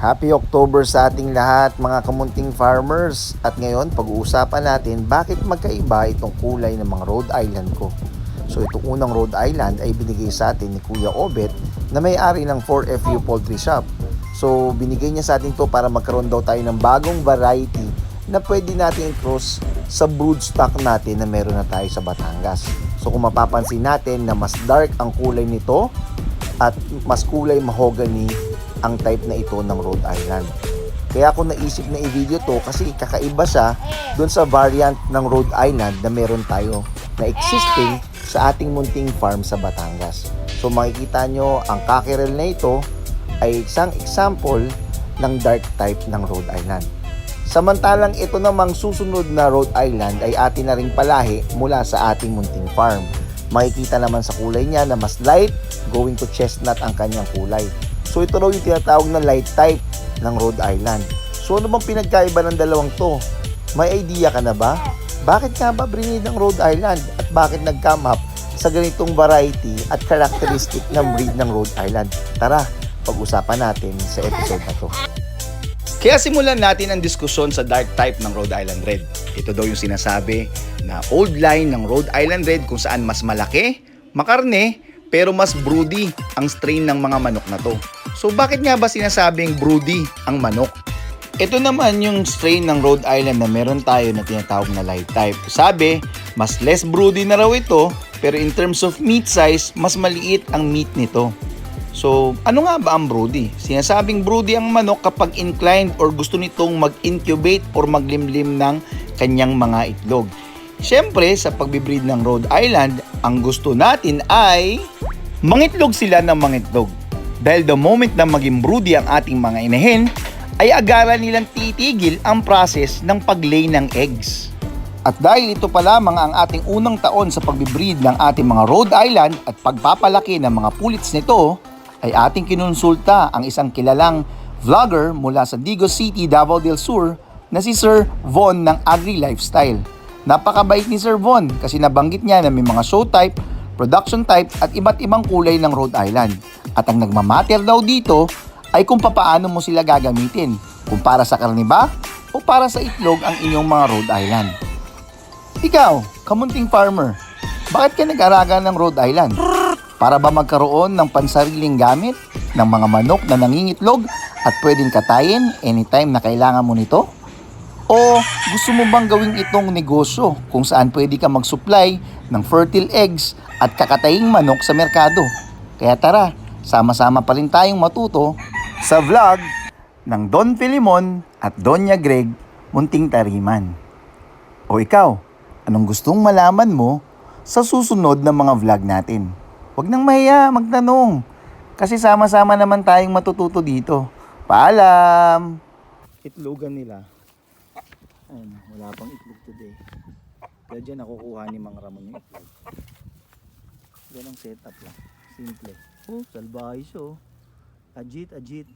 Happy October sa ating lahat mga kamunting farmers. At ngayon, pag-uusapan natin bakit magkaiba itong kulay ng mga Rhode Island ko. So itong unang Rhode Island ay binigay sa atin ni Kuya Obet na may-ari ng 4FU Poultry Shop. So binigay niya sa atin to para magkaroon daw tayo ng bagong variety na pwede natin cross sa brood stock natin na meron na tayo sa Batangas. So kung mapapansin natin na mas dark ang kulay nito at mas kulay mahogany ang type na ito ng Rhode Island. Kaya ako naisip na i-video to kasi kakaiba siya doon sa variant ng Rhode Island na meron tayo na existing sa ating munting farm sa Batangas. So makikita nyo ang kakirel na ito ay isang example ng dark type ng Rhode Island. Samantalang ito namang susunod na Rhode Island ay atin na ring palahi mula sa ating munting farm. Makikita naman sa kulay niya na mas light, going to chestnut ang kanyang kulay. So ito raw yung tinatawag na light type ng Rhode Island. So ano bang pinagkaiba ng dalawang to? May idea ka na ba? Bakit nga ba breed ng Rhode Island? At bakit nag-come up sa ganitong variety at characteristic ng breed ng Rhode Island? Tara, pag-usapan natin sa episode na to. Kaya simulan natin ang diskusyon sa dark type ng Rhode Island Red. Ito daw yung sinasabi na old line ng Rhode Island Red kung saan mas malaki, makarne, pero mas broody ang strain ng mga manok na to. So bakit nga ba sinasabing broody ang manok? Ito naman yung strain ng Rhode Island na meron tayo na tinatawag na light type. Sabi, mas less broody na raw ito, pero in terms of meat size, mas maliit ang meat nito. So, ano nga ba ang broody? Sinasabing broody ang manok kapag inclined or gusto nitong mag-incubate or maglimlim ng kanyang mga itlog. Siyempre, sa pagbibreed ng Rhode Island, ang gusto natin ay mangitlog sila ng mangitlog. Dahil the moment na maging broody ang ating mga inahin, ay agara nilang titigil ang process ng paglay ng eggs. At dahil ito pa lamang ang ating unang taon sa pagbibreed ng ating mga Rhode Island at pagpapalaki ng mga pulits nito, ay ating kinonsulta ang isang kilalang vlogger mula sa Digos City, Davao del Sur na si Sir Von ng Agri Lifestyle. Napakabait ni Sir Von kasi nabanggit niya na may mga show type, production type at iba't ibang kulay ng Rhode Island. At ang nagmamatter daw dito ay kung papaano mo sila gagamitin. Kung para sa karne ba o para sa itlog ang inyong mga Rhode Island. Ikaw, kamunting farmer, bakit ka nag-araga ng Rhode Island? Para ba magkaroon ng pansariling gamit ng mga manok na nangingitlog at pwedeng katayin anytime na kailangan mo nito? O gusto mo bang gawing itong negosyo kung saan pwede ka mag-supply ng fertile eggs at kakataying manok sa merkado? Kaya tara, sama-sama pa rin tayong matuto sa vlog ng Don Filimon at Donya Greg Munting Tariman. O ikaw, anong gustong malaman mo sa susunod na mga vlog natin? Huwag nang mahiya, magtanong. Kasi sama-sama naman tayong matututo dito. Paalam! Itlogan nila. Ayun, wala pang itlog today. Kaya dyan nakukuha ni Mang Ramon yung itlog. Yan ang setup lang. Simple. Oh, salbahay siya oh. Ajit, ajit.